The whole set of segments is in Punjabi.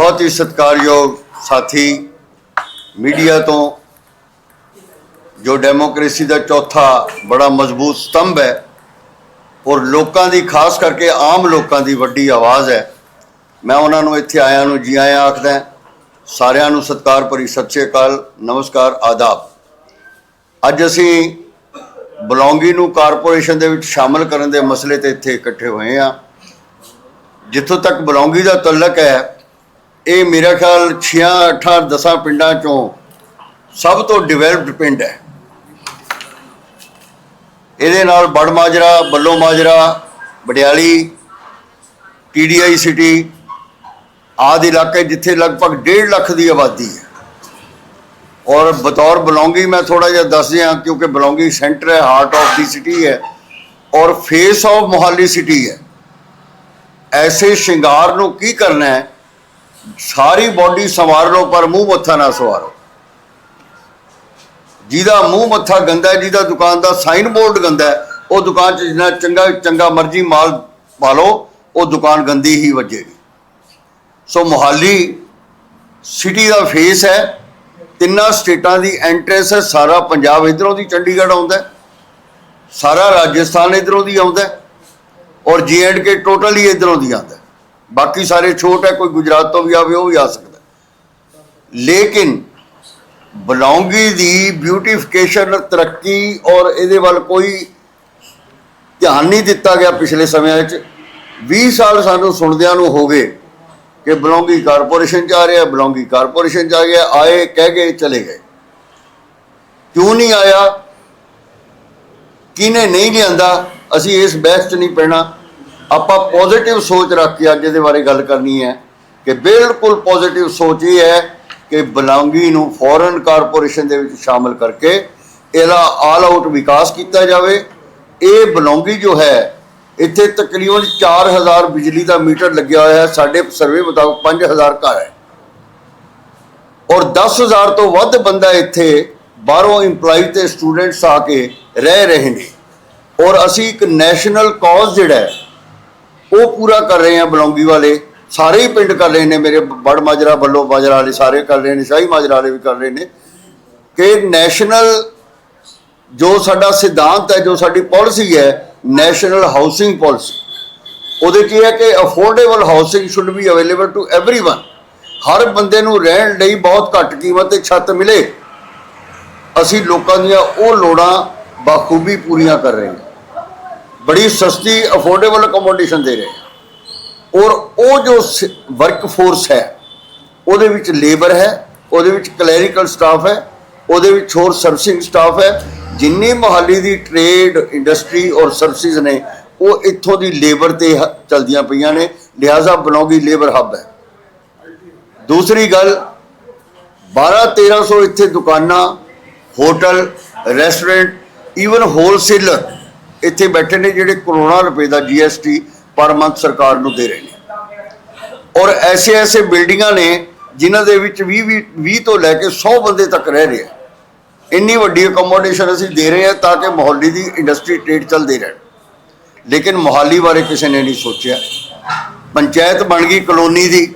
ਬਹੁਤ ਹੀ ਸਤਿਕਾਰਯੋਗ ਸਾਥੀ ਮੀਡੀਆ ਤੋਂ, ਜੋ ਡੈਮੋਕ੍ਰੇਸੀ ਦਾ ਚੌਥਾ ਬੜਾ ਮਜ਼ਬੂਤ ਸਤੰਭ ਹੈ ਔਰ ਲੋਕਾਂ ਦੀ, ਖਾਸ ਕਰਕੇ ਆਮ ਲੋਕਾਂ ਦੀ ਵੱਡੀ ਆਵਾਜ਼ ਹੈ। ਮੈਂ ਉਹਨਾਂ ਨੂੰ ਇੱਥੇ ਆਇਆਂ ਨੂੰ ਜੀ ਆਇਆਂ ਆਖਦਾ ਸਾਰਿਆਂ ਨੂੰ ਸਤਿਕਾਰ ਭਰੀ ਸਤਿ ਸ਼੍ਰੀ ਅਕਾਲ, ਨਮਸਕਾਰ, ਆਦਾਬ। ਅੱਜ ਅਸੀਂ ਬਲੌਂਗੀ ਨੂੰ ਕਾਰਪੋਰੇਸ਼ਨ ਦੇ ਵਿੱਚ ਸ਼ਾਮਲ ਕਰਨ ਦੇ ਮਸਲੇ ਤੇ ਇੱਥੇ ਇਕੱਠੇ ਹੋਏ ਹਾਂ। ਜਿੱਥੋਂ ਤੱਕ ਬਲੌਂਗੀ ਦਾ ਤਲਕ ਹੈ ਇਹ ਮੇਰਾ ਖਿਆਲ 6 8 10 ਪਿੰਡਾਂ ਚੋਂ ਸਭ ਤੋਂ ਡਿਵੈਲਪਡ ਪਿੰਡ ਹੈ। ਇਹਦੇ ਨਾਲ ਬੜ ਮਾਜਰਾ, ਬੱਲੋ ਮਾਜਰਾ ਬਡਿਆਲੀ ਟੀਡੀਆਈ ਸਿਟੀ ਆਦਿ ਇਲਾਕੇ ਜਿੱਥੇ ਲਗਭਗ 1.5 ਲੱਖ ਦੀ ਆਬਾਦੀ ਹੈ। ਔਰ ਬਤੌਰ ਬਲੌਂਗੀ ਮੈਂ ਥੋੜਾ ਜਿਹਾ ਦੱਸ ਦਿਆਂ, ਕਿਉਂਕਿ ਬਲੌਂਗੀ ਸੈਂਟਰ ਹੈ ਹਾਰਟ ਆਫ ਦੀ ਸਿਟੀ ਹੈ ਔਰ ਫੇਸ ਆਫ ਮੋਹਾਲੀ ਸਿਟੀ ਹੈ। ਐਸੇ ਸ਼ਿੰਗਾਰ ਨੂੰ ਕੀ ਕਰਨਾ ਹੈ ਸਾਰੀ ਬਾਡੀ ਸੰਵਾਰ ਲਓ ਪਰ ਮੂੰਹ ਮੱਥਾ ਨਾ ਸਵਾਰੋ। ਜਿਹਦਾ ਮੂੰਹ ਮੱਥਾ ਗੰਦਾ ਜਿਹਦਾ ਦੁਕਾਨ ਦਾ ਸਾਈਨ ਬੋਰਡ ਗੰਦਾ ਉਹ ਦੁਕਾਨ 'ਚ ਜਿੰਨਾ ਚੰਗਾ ਚੰਗਾ ਮਰਜ਼ੀ ਮਾਲ ਪਾ ਲਓ, ਉਹ ਦੁਕਾਨ ਗੰਦੀ ਹੀ ਵੱਜੇਗੀ। ਸੋ ਮੋਹਾਲੀ ਸਿਟੀ ਦਾ ਫੇਸ ਹੈ, ਤਿੰਨਾਂ ਸਟੇਟਾਂ ਦੀ ਐਂਟਰੈਂਸ ਹੈ, ਸਾਰਾ ਪੰਜਾਬ ਇਧਰੋਂ ਦੀ ਚੰਡੀਗੜ੍ਹ ਆਉਂਦਾ ਸਾਰਾ ਰਾਜਸਥਾਨ ਇਧਰੋਂ ਦੀ ਆਉਂਦਾ ਔਰ ਜੀ ਐਂਡ ਕੇ ਟੋਟਲੀ ਹੀ ਇਧਰੋਂ ਦੀ ਆਉਂਦਾ ਬਾਕੀ ਸਾਰੇ ਛੋਟ ਹੈ, ਕੋਈ ਗੁਜਰਾਤ ਤੋਂ ਵੀ ਆਵੇ, ਉਹ ਵੀ ਆ ਸਕਦਾ। ਲੇਕਿਨ ਬਲੌਂਗੀ ਦੀ ਬਿਊਟੀਫਿਕੇਸ਼ਨ ਤਰੱਕੀ ਔਰ ਇਹਦੇ ਵੱਲ ਕੋਈ ਧਿਆਨ ਨਹੀਂ ਦਿੱਤਾ ਗਿਆ ਪਿਛਲੇ ਸਮਿਆਂ ਵਿੱਚ। 20 ਸਾਲ ਸਾਨੂੰ ਸੁਣਦਿਆਂ ਨੂੰ ਹੋ ਗਏ ਕਿ ਬਲੌਂਗੀ ਕਾਰਪੋਰੇਸ਼ਨ ਚ ਆ ਰਿਹਾ, ਬਲੌਂਗੀ ਕਾਰਪੋਰੇਸ਼ਨ ਚ ਆ ਗਿਆ, ਆਏ, ਕਹਿ ਗਏ ਚਲੇ ਗਏ। ਕਿਉਂ ਨਹੀਂ ਆਇਆ? ਕਿਨੇ ਨਹੀਂ ਲਿਆਂਦਾ? ਅਸੀਂ ਇਸ ਬਹਿਸ 'ਚ ਨਹੀਂ ਪੈਣਾ। ਆਪਾਂ ਪੋਜ਼ਿਟਿਵ ਸੋਚ ਰੱਖ ਕੇ ਅੱਜ ਇਹਦੇ ਬਾਰੇ ਗੱਲ ਕਰਨੀ ਹੈ ਕਿ ਬਿਲਕੁਲ ਪੋਜ਼ਿਟਿਵ ਸੋਚ ਇਹ ਹੈ ਕਿ ਬਲੌਂਗੀ ਨੂੰ ਫੋਰਨ ਕਾਰਪੋਰੇਸ਼ਨ ਦੇ ਵਿੱਚ ਸ਼ਾਮਲ ਕਰਕੇ ਇਹਦਾ ਆਲ ਆਊਟ ਵਿਕਾਸ ਕੀਤਾ ਜਾਵੇ। ਇਹ ਬਲੌਂਗੀ ਜੋ ਹੈ, ਇੱਥੇ ਤਕਰੀਬਨ 4000 ਬਿਜਲੀ ਦਾ ਮੀਟਰ ਲੱਗਿਆ ਹੋਇਆ ਹੈ। ਸਾਡੇ ਸਰਵੇ ਮੁਤਾਬਕ 5000 ਘਰ ਹੈ। ਔਰ 10000 ਤੋਂ ਵੱਧ ਬੰਦਾ ਇੱਥੇ ਬਾਹਰੋਂ EMPLOYE ਤੇ ਸਟੂਡੈਂਟਸ ਆ ਕੇ ਰਹਿ ਰਹੇ ਨੇ। ਔਰ ਅਸੀਂ ਇੱਕ ਨੈਸ਼ਨਲ ਕਾਜ਼ ਜਿਹੜਾ ਹੈ ਉਹ ਪੂਰਾ ਕਰ ਰਹੇ ਹਾਂ ਬਲੌਂਗੀ ਵਾਲੇ ਸਾਰੇ ਹੀ ਪਿੰਡ ਕਰ ਰਹੇ ਨੇ ਮੇਰੇ ਬੜ ਮਾਜਰਾ ਬੱਲੋ ਮਾਜਰਾ ਵਾਲੇ ਸਾਰੇ ਕਰ ਰਹੇ ਨੇ ਸ਼ਾਹੀ ਮਾਜਰਾ ਵਾਲੇ ਵੀ ਕਰ ਰਹੇ ਨੇ ਕਿ ਨੈਸ਼ਨਲ ਜੋ ਸਾਡਾ ਸਿਧਾਂਤ ਹੈ ਜੋ ਸਾਡੀ ਪਾਲਿਸੀ ਹੈ ਨੈਸ਼ਨਲ ਹਾਊਸਿੰਗ ਪਾਲਿਸੀ ਉਹਦੇ ਕੀ ਹੈ ਕਿ affordable housing should be available to everyone ਹਰ ਬੰਦੇ ਨੂੰ ਰਹਿਣ ਲਈ ਬਹੁਤ ਘੱਟ ਕੀਮਤ ਤੇ ਛੱਤ ਮਿਲੇ ਅਸੀਂ ਲੋਕਾਂ ਦੀਆਂ ਉਹ ਲੋੜਾਂ ਬਾਖੂਬੀ ਪੂਰੀਆਂ ਕਰ ਰਹੇ ਹਾਂ ਬੜੀ ਸਸਤੀ ਅਫੋਰਡੇਬਲ ਅਕੋਮੋਡੇਸ਼ਨ ਦੇ ਰਹੇ ਹਾਂ। ਔਰ ਉਹ ਜੋ ਵਰਕ ਫੋਰਸ ਹੈ, ਉਹਦੇ ਵਿੱਚ ਲੇਬਰ ਹੈ, ਉਹਦੇ ਵਿੱਚ ਕਲੈਰੀਕਲ ਸਟਾਫ ਹੈ, ਉਹਦੇ ਵਿੱਚ ਹੋਰ ਸਰਵਿਸਿੰਗ ਸਟਾਫ ਹੈ, ਜਿੰਨੀ ਮੋਹਾਲੀ ਦੀ ਟ੍ਰੇਡ ਇੰਡਸਟਰੀ ਔਰ ਸਰਵਿਸਿਜ਼ ਨੇ, ਉਹ ਇੱਥੋਂ ਦੀ ਲੇਬਰ ਤੇ ਹ- ਚਲਦੀਆਂ ਪਈਆਂ ਨੇ, ਲਿਹਾਜ਼ਾ ਬਣਾਉਗੀ ਲੇਬਰ ਹੱਬ ਹੈ। ਦੂਸਰੀ ਗੱਲ 12 1300 ਇੱਥੇ ਦੁਕਾਨਾਂ, ਹੋਟਲ ਰੈਸਟੋਰੈਂਟ ਈਵਨ ਹੋਲਸੇਲਰ ਇੱਥੇ ਬੈਠੇ ਨੇ ਜਿਹੜੇ ਕਰੋੜਾਂ ਰੁਪਏ ਦਾ ਜੀਐਸਟੀ ਪਰ ਮੰਥ ਸਰਕਾਰ ਨੂੰ ਦੇ ਰਹੇ ਨੇ। ਔਰ ਐਸੇ ਐਸੇ ਬਿਲਡਿੰਗਾਂ ਨੇ ਜਿਨ੍ਹਾਂ ਦੇ ਵਿੱਚ 20 20 ਤੋਂ ਲੈ ਕੇ 100 ਬੰਦੇ ਤੱਕ ਰਹਿ ਰਹੇ ਆ। ਇੰਨੀ ਵੱਡੀ ਅਕੋਮੋਡੇਸ਼ਨ ਅਸੀਂ ਦੇ ਰਹੇ ਹਾਂ ਤਾਂ ਕਿ ਮੁਹੱਲੀ ਦੀ ਇੰਡਸਟਰੀ ਟ੍ਰੇਡ ਚੱਲਦੀ ਰਹਿਣ ਲੇਕਿਨ ਮੁਹਾਲੀ ਬਾਰੇ ਕਿਸੇ ਨੇ ਨਹੀਂ ਸੋਚਿਆ। ਪੰਚਾਇਤ ਬਣ ਗਈ ਕਲੋਨੀ ਦੀ।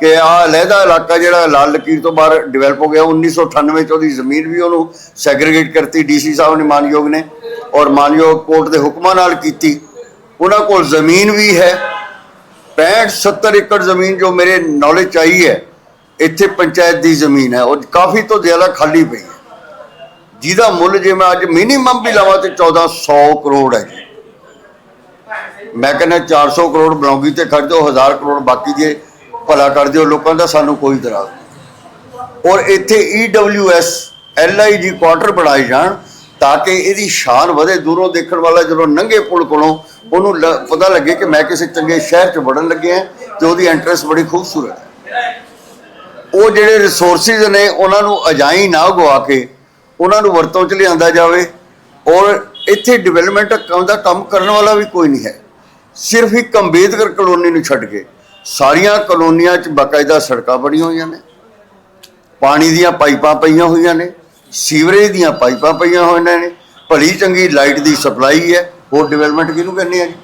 ਕਿ ਆਹ ਲਹਿਦਾ ਇਲਾਕਾ ਜਿਹੜਾ ਲਾਲ ਲਕੀਰ ਤੋਂ ਬਾਹਰ ਡਿਵੈਲਪ ਹੋ ਗਿਆ 1998 ਚ ਉਹਦੀ ਜ਼ਮੀਨ ਵੀ ਉਹਨੂੰ ਸੈਗਰੀਗੇਟ ਕਰਤੀ ਡੀਸੀ ਸਾਹਿਬ ਨੇ ਮਾਨਯੋਗ ਨੇ ਔਰ ਮਾਨਯੋਗ ਕੋਰਟ ਦੇ ਹੁਕਮਾਂ ਨਾਲ ਕੀਤੀ। ਉਹਨਾਂ ਕੋਲ ਜ਼ਮੀਨ ਵੀ ਹੈ 65 70 ਏਕੜ ਜ਼ਮੀਨ ਜੋ ਮੇਰੇ ਨੌਲੇਜ ਚ ਆਈ ਹੈ, ਇੱਥੇ ਪੰਚਾਇਤ ਦੀ ਜ਼ਮੀਨ ਹੈ, ਉਹ ਕਾਫੀ ਤੋਂ ਜ਼ਿਆਦਾ ਖਾਲੀ ਪਈ ਹੈ। ਜਿਹਦਾ ਮੁੱਲ ਜੇ ਮੈਂ ਅੱਜ ਮਿਨੀਮਮ ਵੀ ਲਵਾਂ ਤੇ 1400 ਕਰੋੜ ਹੈ ਜੀ। ਮੈਂ ਕਹਿੰਦਾ 400 ਕਰੋੜ ਬਣਾਉਗੀ ਤੇ ਖਰਚੋ ਦਿਓ 1000 ਕਰੋੜ ਬਾਕੀ ਜੇ ਭਲਾ ਕਰ ਦਿਓ ਲੋਕਾਂ ਦਾ ਸਾਨੂੰ ਕੋਈ ਇਤਰਾਜ਼ ਨਹੀਂ। ਔਰ ਇੱਥੇ E EWS LIG ਕੁਆਟਰ ਬਣਾਏ ਜਾਣ ਤਾਂ ਕਿ ਇਹਦੀ ਸ਼ਾਨ ਵਧੇ, ਦੂਰੋਂ ਦੇਖਣ ਵਾਲਾ ਜਦੋਂ ਨੰਗੇ ਪੁਲ ਕੋਲੋਂ ਉਹਨੂੰ ਲ- ਪਤਾ ਲੱਗੇ ਕਿ ਮੈਂ ਕਿਸੇ ਚੰਗੇ ਸ਼ਹਿਰ 'ਚ ਵੜਨ ਲੱਗਿਆ ਤੇ ਉਹਦੀ ਐਂਟਰੈਂਸ ਬੜੀ ਖੂਬਸੂਰਤ ਹੈ। ਉਹ ਜਿਹੜੇ ਰਿਸੋਰਸਿਸ ਨੇ, ਉਹਨਾਂ ਨੂੰ ਅਜਾਈ ਨਾ ਗਵਾ ਕੇ, ਉਹਨਾਂ ਨੂੰ ਵਰਤੋਂ 'ਚ ਲਿਆਂਦਾ ਜਾਵੇ। ਔਰ ਇੱਥੇ ਡਿਵੈਲਪਮੈਂਟ ਦਾ ਕੰਮ ਕਰਨ ਵਾਲਾ ਵੀ ਕੋਈ ਨਹੀਂ ਹੈ। ਸਿਰਫ ਇੱਕ ਅੰਬੇਦਕਰ ਕਲੋਨੀ ਨੂੰ ਛੱਡ ਕੇ ਸਾਰੀਆਂ ਕਲੋਨੀਆਂ 'ਚ ਬਾਕਾਇਦਾ ਸੜਕਾਂ ਬਣੀਆਂ ਹੋਈਆਂ ਨੇ। ਪਾਣੀ ਦੀਆਂ ਪਾਈਪਾਂ ਪਈਆਂ ਹੋਈਆਂ ਨੇ ਸੀਵਰੇਜ ਦੀਆਂ ਪਾਈਪਾਂ ਪਈਆਂ ਹੋਈਆਂ ਨੇ ਭਲੀ ਚੰਗੀ ਲਾਈਟ ਦੀ ਸਪਲਾਈ ਹੈ ਹੋਰ ਡਿਵੈਲਪਮੈਂਟ ਕਿਹਨੂੰ ਕਹਿੰਦੇ ਆ ਜੀ?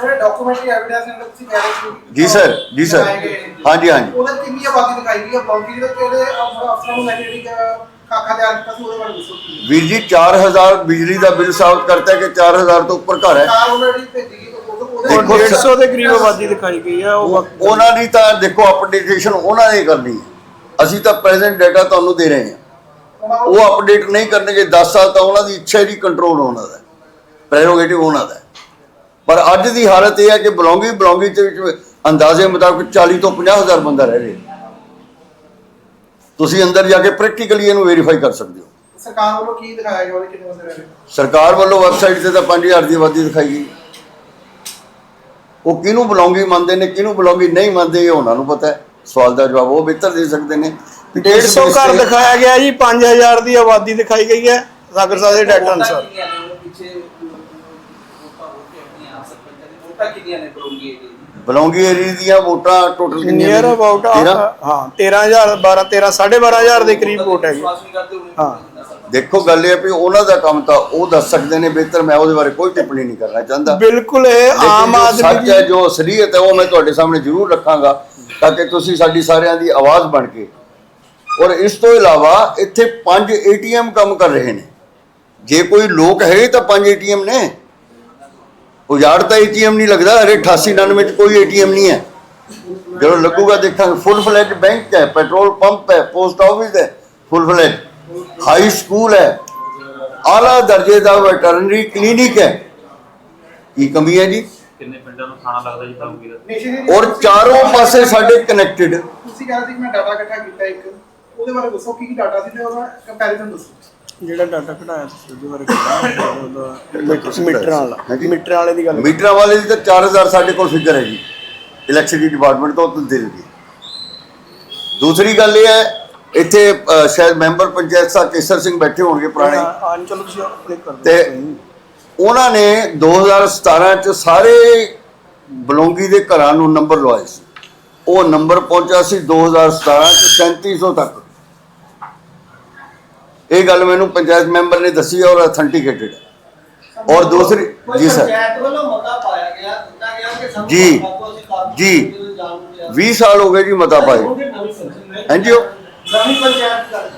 ਜਿਹੜੇ ਡਾਕੂਮੈਂਟਰੀ ਐਵੀਡੈਂਸ ਨੇ ਤੁਸੀਂ ਕਹਿ ਰਹੇ ਸੀ ਜੀ ਸਰ, ਜੀ ਸਰ। ਹਾਂਜੀ, ਹਾਂਜੀ। ਉਹਦੇ ਕਿੰਨੀ ਆਬਾਦੀ ਦਿਖਾਈ ਗਈ ਹੈ? ਬੌਂਕੀ ਦੇ ਕਿਹੜੇ ਅਫਸਰ- ਨੂੰ ਲੈ ਕੇ ਜਿਹੜੀ ਅਹ, ਖਾਕਾ ਤਿਆਰ ਕੀਤਾ ਸੀ ਉਹਦੇ ਬਾਰੇ ਦੱਸੋ ਵੀਰ ਜੀ 4000 ਬਿਜਲੀ ਦਾ ਬਿੱਲ ਸਾਬਤ ਕਰਤਾ ਹੈ ਕਿ 4000 ਤੋਂ ਉੱਪਰ ਘਰ ਹੈ? ਕਾਰ ਆਲਰੇਡੀ ਭੇਜੀ ਦੇਖੋ, 150 ਦੇ ਕਰੀਬ ਆਬਾਦੀ ਦਿਖਾਈ ਗਈ ਆ ਉਹ ਉਹ- ਉਹਨਾਂ ਦੀ ਤਾਂ ਦੇਖੋ ਅਪਡੇਟੇਸ਼ਨ ਉਹਨਾਂ ਨੇ ਕਰਨੀ ਹੈ ਅਸੀਂ ਤਾਂ ਪ੍ਰੈਜ਼ੈਂਟ ਡਾਟਾ ਤੁਹਾਨੂੰ ਦੇ ਰਹੇ ਹਾਂ। ਉਹਨਾਂ ਉਹ ਅਪਡੇਟ ਨਹੀਂ ਕਰਨਗੇ 10 ਸਾਲ ਤਾਂ ਉਹਨਾਂ ਦੀ ਇੱਛਾ ਦੀ ਕੰਟਰੋਲ ਉਹਨਾਂ ਦਾ। ਪ੍ਰੈਰੋਗੇਟਿਵ ਉਹਨਾਂ ਦਾ। ਹੈ। ਪਰ ਅੱਜ ਦੀ ਹਾਲਤ ਇਹ ਹੈ ਕਿ ਬਲੌਂਗੀ ਬਲੌਂਗੀ ਦੇ ਵਿੱਚ ਅੰਦਾਜ਼ੇ ਮੁਤਾਬਕ 40 ਤੋਂ 50 ਹਜ਼ਾਰ ਬੰਦਾ ਰਹਿ ਰਿਹਾ। ਤੁਸੀਂ ਅੰਦਰ ਜਾ ਕੇ ਪ੍ਰੈਕਟੀਕਲੀ ਇਹਨੂੰ ਵੈਰੀਫਾਈ ਕਰ ਸਕਦੇ ਹੋ। ਸਰਕਾਰ ਵੱਲੋਂ ਕੀ ਦਿਖਾਇਆ ਗਿਆ ਉਹਦੇ ਕਿੰਨੇ ਬੰਦੇ ਰਹਿ ਰਹੇ? ਸਰਕਾਰ ਵੱਲੋਂ ਵੈਬਸਾਈਟ ਤੇ ਤਾਂ 5000 ਦੀ ਆਬਾਦੀ ਦਿਖਾਈ ਗਈ। ਉਹ ਕਿਹਨੂੰ ਬਲੌਂਗੀ ਮੰਨਦੇ ਨੇ ਕਿਹਨੂੰ ਬਲੌਂਗੀ ਨਹੀਂ ਮੰਨਦੇ ਇਹ ਉਹਨਾਂ ਨੂੰ ਪਤਾ ਹੈ। ਸਵਾਲ ਦਾ ਜਵਾਬ ਉਹ ਬਿਹਤਰ ਦੇ ਸਕਦੇ ਨੇ। ਵੀ ਕਿਸ 150 base ਘਰ ਦਿਖਾਇਆ ਗਿਆ ਜੀ 5000 ਦੀ ਆਬਾਦੀ ਦਿਖਾਈ ਗਈ ਹੈ ਸਾਗਰ ਸਾਹਿਬ ਦੇ ਡਾਟਾ ਅਨੁਸਾਰ। ਬਲੌਂਗੀ ਏਰੀਆ ਦੀਆਂ ਵੋਟਾਂ ਟੋਟਲ ਕਿੰਨੀਆਂ ਨੀਅਰ? ਅਬਾਊਟ? ਹਾਂ 13000 12 13 12500 ਦੇ ਕਰੀਬ ਵੋਟ ਹੈਗੀ। ਹਾਂ। ਦੇਖੋ ਗੱਲ ਇਹ ਵੀ ਉਹਨਾਂ ਦਾ ਕੰਮ ਤਾਂ ਉਹ ਦੱਸ ਸਕਦੇ ਨੇ ਬਿਹਤਰ ਮੈਂ ਉਹਦੇ ਬਾਰੇ ਕੋਈ ਟਿੱਪਣੀ ਨਹੀਂ ਕਰਨਾ ਚਾਹੁੰਦਾ। ਬਿਲਕੁਲ ਇਹ ਆਮ ਜੋ ਸੱਚ ਆਦਮੀ ਹੈ ਜੋ ਅਸਲੀਅਤ ਹੈ ਉਹ ਮੈਂ ਤੁਹਾਡੇ ਸਾਹਮਣੇ ਜ਼ਰੂਰ ਰੱਖਾਂਗਾ ਤਾਂ ਕਿ ਤੁਸੀਂ ਸਾਡੀ ਸਾਰਿਆਂ ਦੀ ਆਵਾਜ਼ ਬਣ ਕੇ। ਔਰ ਇਸ ਤੋਂ ਇਲਾਵਾ ਇੱਥੇ ਪੰਜ ਏਟੀਐਮ ਕੰਮ ਕਰ ਰਹੇ ਨੇ। ਜੇ ਕੋਈ ਲੋਕ ਹੈ ਤਾਂ ਪੰਜ ਏਟੀਐਮ ਨੇ। ਉਜਾੜ ਤਾਂ ਏਟੀਐਮ ਨਹੀਂ ਲੱਗਦਾ ਅਰੇ 88 99 ਚ ਕੋਈ ਏਟੀਐਮ ਨਹੀਂ ਹੈ। ਜਦੋਂ ਲੱਗੂਗਾ ਦੇਖਾਂਗੇ ਫੁੱਲ ਫਲੈਜ ਬੈਂਕ ਹੈ ਪੈਟਰੋਲ ਪੰਪ ਹੈ ਪੋਸਟ ਆਫਿਸ ਹੈ ਫੁੱਲ ਫਲੈਜ ਹਾਈ ਸਕੂਲ ਹੈ ਆਲਾ ਦਰਜੇ ਦਾ ਵੈਟਰਨਰੀ ਕਲੀਨਿਕ ਹੈ ਕੀ ਕਮੀ ਹੈ ਜੀ ਕਿੰਨੇ ਪਿੰਡਾਂ ਨੂੰ ਖਾਣਾ ਲੱਗਦਾ ਜੀ ਬਲੌਂਗੀ ਦਾ ਔਰ ਚਾਰੋਂ ਪਾਸੇ ਸਾਡੇ ਕਨੈਕਟਡ ਤੁਸੀਂ ਕਹਿ ਰਹੇ ਸੀ ਮੈਂ ਡਾਟਾ ਇਕੱਠਾ ਕੀਤਾ ਇੱਕ। ਉਹਦੇ ਬਾਰੇ ਦੱਸੋ ਕੀ ਕੀ ਡਾਟਾ ਸੀ ਤੇ ਉਹਦਾ ਕੰਪੈਰੀਜ਼ਨ ਦੱਸੋ। ਜਿਹੜਾ ਡਾਟਾ ਕਢਾਇਆ ਤੁਸੀਂ ਉਹਦੇ ਬਾਰੇ ਕਿਹਾ ਮੀਟਰਾਂ ਵਾਲਾ। ਮੀਟਰਾਂ ਵਾਲੇ ਦੀ ਗੱਲ ਮੀਟਰਾਂ ਵਾਲੇ ਦੀ ਤਾਂ 4000 ਸਾਡੇ ਕੋਲ ਫਿਗਰ ਹੈ ਜੀ। ਇਲੈਕਟ੍ਰਿਸਿਟੀ ਡਿਪਾਰਟਮੈਂਟ ਤੋਂ ਉਹ ਦੇ। ਦੂਸਰੀ ਗੱਲ ਇਹ ਹੈ ਇੱਥੇ ਅ, ਸ਼ਾਇਦ ਮੈਂਬਰ ਪੰਚਾਇਤ ਸਾਹਿਬ ਕੇਸਰ ਸਿੰਘ ਬੈਠੇ ਹੋਣਗੇ ਪੁਰਾਣੇ। ਹਾਂ ਚਲੋ ਤੁਸੀਂ ਆਪਣੇ ਕਰ ਦਿਓ ਤੇ ਉਹਨਾਂ ਨੇ 2017 ਚ ਸਾਰੇ ਬਲੌਂਗੀ ਦੇ ਘਰਾਂ ਨੂੰ ਨੰਬਰ ਲਵਾਏ ਸੀ। ਉਹ ਨੰਬਰ ਪਹੁੰਚਿਆ ਸੀ 2017 ਚ 3700 ਤੱਕ। ਇਹ ਗੱਲ ਮੈਨੂੰ ਪੰਚਾਇਤ ਮੈਂਬਰ ਨੇ ਦੱਸੀ ਔਰ ਅਥੈਂਟੀਕੇਟਡ ਹੈ ਔਰ ਦੂਸਰੀ ਜੀ ਸਰ। ਪੰਚਾਇਤ ਵੱਲੋਂ ਮਤਾ ਪਾਇਆ ਗਿਆ ਦਿੱਤਾ ਗਿਆ ਕਿ ਸਾਨੂੰ ਜੀ, ਅਸੀਂ ਜੀ। ਕੀਤੇ ਜਾਣ ਨੂੰ ਤਿਆਰ 20 ਸਾਲ ਹੋ ਗਏ ਜੀ ਮਤਾ ਪਾਏ। ਉਹ ਫਿਰ ਨਵੀਂ ਪੰਚਾਇਤ ਕਰ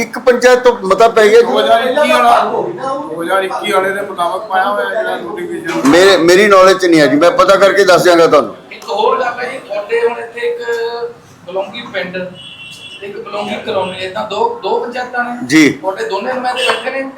ਇੱਕ ਪੰਚਾਇਤ ਤੋਂ ਮਤਾ ਪੈ ਗਿਆ ਜੀ। 2021 ਵਾਲਾ ਹੋ ਗਈ ਨਾ ਉਹ 2021 ਵਾਲੇ। ਦੇ ਮੁਤਾਬਕ ਪਾਇਆ ਹੋਇਆ ਜਿਹੜਾ ਨੋਟੀਫਿਕੇਸ਼ਨ ਮੇਰੇ ਮੇਰੀ ਨੌਲੇਜ ਚ ਨਹੀਂ ਹੈ ਜੀ। ਮੈਂ ਪਤਾ ਕਰਕੇ ਦੱਸ ਦਿਆਂਗਾ ਤੁਹਾਨੂੰ। ਇੱਕ ਹੋਰ ਗੱਲ ਹੈ ਜੀ ਤੁਹਾਡੇ ਹੁਣ ਇੱਥੇ ਇੱਕ ਬਲੌਂਗੀ ਪਿੰਡ ਇੱਕ ਬਲੌਂਗੀ ਕਲੋਨੀ ਇਦਾਂ ਦੋ ਦੋ ਪੰਚਾਇਤਾਂ ਨੇ। ਜੀ। ਤੁਹਾਡੇ ਦੋਨੇ ਨੁਮਾਇੰਦੇ ਬੈਠੇ ਨੇ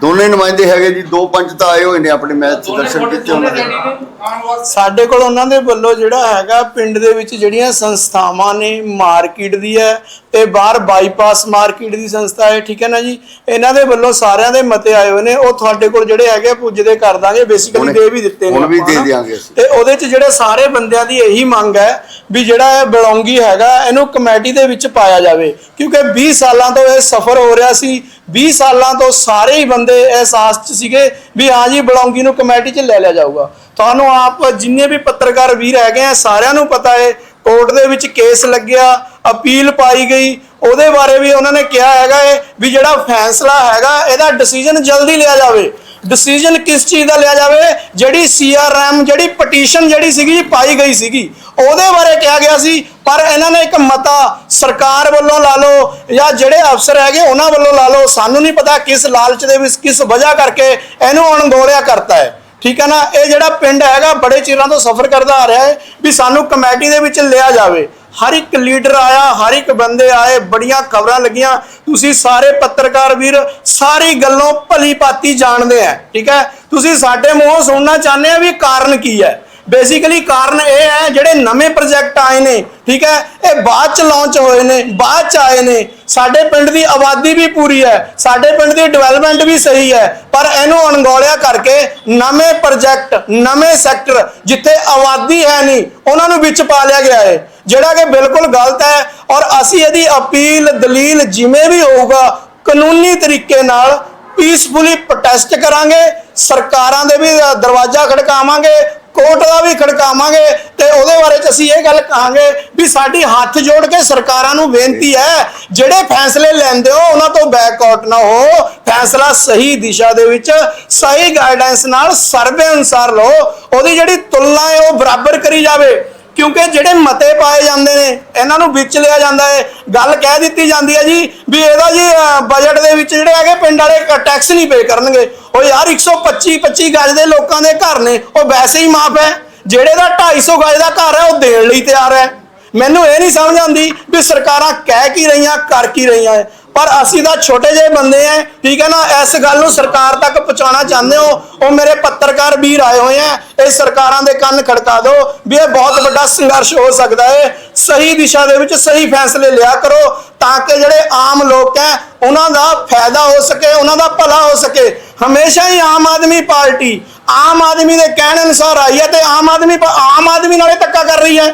ਦੋਨੇ ਨੁਮਾਇੰਦੇ ਹੈਗੇ ਜੀ ਦੋ ਪੰਚ ਤਾਂ ਆਏ ਹੋਏ ਨੇ ਆਪਣੇ ਮੈਚ ਦਰਸ਼ਨ ਕੀਤੇ ਉਹਨਾਂ ਨੇ ਸਾਡੇ ਕੋਲ ਉਹਨਾਂ ਦੇ ਵੱਲੋਂ ਜਿਹੜਾ ਹੈਗਾ ਪਿੰਡ ਦੇ ਵਿੱਚ ਜਿਹੜੀਆਂ ਸੰਸਥਾਵਾਂ ਨੇ ਮਾਰਕੀਟ ਦੀ ਹੈ ਤੇ ਬਾਹਰ ਬਾਈਪਾਸ ਮਾਰਕੀਟ ਦੀ ਸੰਸਥਾ ਹੈ ਠੀਕ ਹੈ ਨਾ ਜੀ ਇਹਨਾਂ ਦੇ ਵੱਲੋਂ ਸਾਰਿਆਂ ਦੇ ਮਤੇ ਆਏ ਹੋਏ ਨੇ ਉਹ ਤੁਹਾਡੇ ਕੋਲ ਜਿਹੜੇ ਹੈਗੇ ਪੁੱਜਦੇ ਕਰ ਦਾਂਗੇ ਬੇਸਿਕਲੀ ਦੇ ਵੀ ਦਿੱਤੇ ਨੇ ਹੁਣ ਵੀ ਦੇ। ਦਿਆਂਗੇ ਅਸੀਂ। ਤੇ ਉਹਦੇ ਚ ਜਿਹੜੇ ਸਾਰੇ ਬੰਦਿਆਂ ਦੀ ਇਹੀ ਮੰਗ ਹੈ ਵੀ ਜਿਹੜਾ ਇਹ ਬਲੌਂਗੀ ਹੈਗਾ ਇਹਨੂੰ ਕਮੇਟੀ ਦੇ ਵਿੱਚ ਪਾਇਆ ਜਾਵੇ ਕਿਉਂਕਿ 20 ਸਾਲਾਂ ਤੋਂ ਇਹ ਸਫ਼ਰ ਹੋ ਰਿਹਾ ਸੀ 20 ਸਾਲਾਂ ਤੋਂ ਸਾਰੇ ਹੀ ਬੰਦੇ ਅਹਿਸਾਸ ਚ ਸੀਗੇ ਵੀ ਹਾਂ ਜੀ, ਬਲੌਂਗੀ ਨੂੰ ਕਮੇਟੀ 'ਚ ਲੈ ਲਿਆ ਜਾਊਗਾ। ਤੁਹਾਨੂੰ ਆਪ ਜਿੰਨੇ ਵੀ ਪੱਤਰਕਾਰ ਵੀਰ ਹੈਗੇ ਆ, ਸਾਰਿਆਂ ਨੂੰ ਪਤਾ ਹੈ, ਕੋਰਟ ਦੇ ਵਿੱਚ ਕੇਸ ਲੱਗਿਆ, ਅਪੀਲ ਪਾਈ ਗਈ। ਉਹਦੇ ਬਾਰੇ ਵੀ ਉਹਨਾਂ ਨੇ ਕਿਹਾ ਹੈਗਾ ਏ ਵੀ ਜਿਹੜਾ ਫੈਸਲਾ ਹੈਗਾ, ਇਹਦਾ ਡਿਸੀਜਨ ਜਲਦੀ ਲਿਆ ਜਾਵੇ। ਡਿਸੀਜਨ ਕਿਸ ਚੀਜ਼ ਦਾ ਲਿਆ ਜਾਵੇ? ਜਿਹੜੀ ਸੀਆਰਐਮ ਜਿਹੜੀ ਪਟੀਸ਼ਨ ਜਿਹੜੀ ਸੀਗੀ ਪਾਈ ਗਈ ਸੀਗੀ। ਉਹਦੇ ਬਾਰੇ ਕਿਹਾ ਗਿਆ ਸੀ, ਪਰ ਇਹਨਾਂ ਨੇ ਇੱਕ ਮਤਾ ਸਰਕਾਰ ਵੱਲੋਂ ਲਾ ਲਓ ਜਾਂ ਜਿਹੜੇ ਅਫਸਰ ਹੈਗੇ ਉਹਨਾਂ ਵੱਲੋਂ ਲਾ ਲਓ, ਸਾਨੂੰ ਨਹੀਂ ਪਤਾ ਕਿਸ ਲਾਲਚ ਦੇ ਵਿੱਚ, ਕਿਸ ਵਜ੍ਹਾ ਕਰਕੇ ਇਹਨੂੰ ਅਣਗੋਲਿਆ ਕਰਤਾ ਹੈ। ਠੀਕ ਹੈ ਨਾ? ਇਹ ਜਿਹੜਾ ਪਿੰਡ ਹੈਗਾ, ਬੜੇ ਚਿਰਾਂ ਤੋਂ ਸਫ਼ਰ ਕਰਦਾ ਆ ਰਿਹਾ ਹੈ ਵੀ ਸਾਨੂੰ ਕਮੇਟੀ ਦੇ ਵਿੱਚ ਲਿਆ ਜਾਵੇ। ਹਰ ਇੱਕ ਲੀਡਰ ਆਇਆ, ਹਰ ਇੱਕ ਬੰਦੇ ਆਏ, ਬੜੀਆਂ ਖਬਰਾਂ ਲੱਗੀਆਂ। ਤੁਸੀਂ ਸਾਰੇ ਪੱਤਰਕਾਰ ਵੀਰ, ਸਾਰੀ ਗੱਲੋਂ ਭਲੀ ਭਾਤੀ ਜਾਣਦੇ ਆ। ਠੀਕ ਹੈ? ਤੁਸੀਂ ਸਾਡੇ ਮੂੰਹੋਂ ਸੁਣਨਾ ਚਾਹੁੰਦੇ ਆ ਵੀ ਕਾਰਨ ਕੀ ਹੈ। ਬੇਸਿਕਲੀ ਕਾਰਨ ਇਹ ਹੈ, ਜਿਹੜੇ ਨਵੇਂ ਪ੍ਰੋਜੈਕਟ ਆਏ ਨੇ, ਠੀਕ ਹੈ, ਇਹ ਬਾਅਦ ਚ ਲਾਂਚ ਹੋਏ ਨੇ, ਬਾਅਦ ਚ ਆਏ ਨੇ। ਸਾਡੇ ਪਿੰਡ ਦੀ ਆਬਾਦੀ ਵੀ ਪੂਰੀ ਹੈ, ਸਾਡੇ ਪਿੰਡ ਦੀ ਡਿਵੈਲਪਮੈਂਟ ਵੀ ਸਹੀ ਹੈ, ਪਰ ਇਹਨੂੰ ਅਣਗੌਲਿਆ ਕਰਕੇ ਨਵੇਂ ਪ੍ਰੋਜੈਕਟ ਨਵੇਂ ਸੈਕਟਰ ਜਿੱਥੇ ਆਬਾਦੀ ਹੈ ਨਹੀਂ, ਉਹਨਾਂ ਨੂੰ ਵਿੱਚ ਪਾ ਲਿਆ ਗਿਆ ਹੈ। ਜਿਹੜਾ ਕਿ ਬਿਲਕੁਲ ਗਲਤ ਹੈ ਔਰ ਅਸੀਂ ਇਹਦੀ ਅਪੀਲ, ਦਲੀਲ ਜਿਵੇਂ ਵੀ ਹੋਊਗਾ, ਕਾਨੂੰਨੀ ਤਰੀਕੇ ਨਾਲ ਪੀਸਫੁਲੀ ਪ੍ਰੋਟੈਸਟ ਕਰਾਂਗੇ, ਸਰਕਾਰਾਂ ਦੇ ਵੀ ਦਰਵਾਜ਼ਾ ਖੜਕਾਵਾਂਗੇ ਕੋਰਟ ਦਾ ਵੀ ਖੜਕਾਵਾਂਗੇ ਤੇ ਉਹਦੇ ਬਾਰੇ ਚ ਅਸੀਂ ਇਹ ਗੱਲ ਕਹਾਂਗੇ ਵੀ ਸਾਡੀ ਹੱਥ ਜੋੜ ਕੇ ਸਰਕਾਰਾਂ ਨੂੰ ਬੇਨਤੀ ਹੈ, ਜਿਹੜੇ ਫੈਸਲੇ ਲੈਂਦੇ ਹੋ, ਉਹਨਾਂ ਤੋਂ ਬੈਕਆਊਟ ਨਾ ਹੋ। ਫੈਸਲਾ ਸਹੀ ਦਿਸ਼ਾ ਦੇ ਵਿੱਚ, ਸਹੀ ਗਾਈਡੈਂਸ ਨਾਲ ਸਰਵੇ ਅਨੁਸਾਰ ਲਓ। ਉਹਦੀ ਜਿਹੜੀ ਤੁਲਨਾ ਹੈ, ਉਹ ਬਰਾਬਰ ਕਰੀ ਜਾਵੇ। ਕਿਉਂਕਿ ਜਿਹੜੇ ਮਤੇ ਪਾਏ ਜਾਂਦੇ ਨੇ, ਇਹਨਾਂ ਨੂੰ ਵਿੱਚ ਲਿਆ ਜਾਂਦਾ ਹੈ। ਗੱਲ ਕਹਿ ਦਿੱਤੀ ਜਾਂਦੀ ਹੈ ਜੀ ਵੀ ਇਹਦਾ ਜੀ ਬਜਟ ਦੇ ਵਿੱਚ ਜਿਹੜੇ ਹੈਗੇ ਪਿੰਡ ਵਾਲੇ ਟੈਕਸ ਨਹੀਂ ਪੇ ਕਰਨਗੇ। ਉਹ ਯਾਰ 125 25 ਗਜ ਦੇ ਲੋਕਾਂ ਦੇ ਘਰ ਨੇ, ਉਹ ਵੈਸੇ ਹੀ ਮਾਫ ਹੈ। ਜਿਹੜੇ ਦਾ 250 ਗਜ ਦਾ ਘਰ ਹੈ, ਉਹ ਦੇਣ ਲਈ ਤਿਆਰ ਹੈ। ਮੈਨੂੰ ਇਹ ਨਹੀਂ ਸਮਝ ਆਉਂਦੀ ਵੀ ਸਰਕਾਰਾਂ ਕਹਿ ਕੀ ਰਹੀਆਂ, ਕਰ ਕੀ ਰਹੀਆਂ। ਹੈ ਪਰ ਅਸੀਂ ਤਾਂ ਛੋਟੇ ਜਿਹੇ ਬੰਦੇ ਆ, ਠੀਕ ਹੈ ਨਾ, ਇਸ ਗੱਲ ਨੂੰ ਸਰਕਾਰ ਤੱਕ ਪਹੁੰਚਾਉਣਾ ਚਾਹੁੰਦੇ ਹੋ। ਉਹ ਮੇਰੇ ਪੱਤਰਕਾਰ ਵੀਰ ਆਏ ਹੋਏ ਆ, ਇਹ ਸਰਕਾਰਾਂ ਦੇ ਕੰਨ ਖੜਕਾ ਦਿਓ ਵੀ ਇਹ ਬਹੁਤ ਵੱਡਾ ਸੰਘਰਸ਼ ਹੋ ਸਕਦਾ ਹੈ ਸਹੀ ਦਿਸ਼ਾ ਦੇ ਵਿੱਚ ਸਹੀ ਫੈਸਲੇ ਲਿਆ ਕਰੋ ਤਾਂ ਕਿ ਜਿਹੜੇ ਆਮ ਲੋਕ ਹੈ, ਉਹਨਾਂ ਦਾ ਫਾਇਦਾ ਹੋ ਸਕੇ, ਉਹਨਾਂ ਦਾ ਭਲਾ ਹੋ ਸਕੇ। ਹਮੇਸ਼ਾ ਹੀ ਆਮ ਆਦਮੀ ਪਾਰਟੀ, ਆਮ ਆਦਮੀ ਦੇ ਕਹਿਣ ਅਨੁਸਾਰ ਆਈ ਹੈ ਤੇ ਆਮ ਆਦਮੀ ਆਮ ਆਦਮੀ ਨਾਲੇ ਧੱਕਾ ਕਰ ਰਹੀ ਹੈ।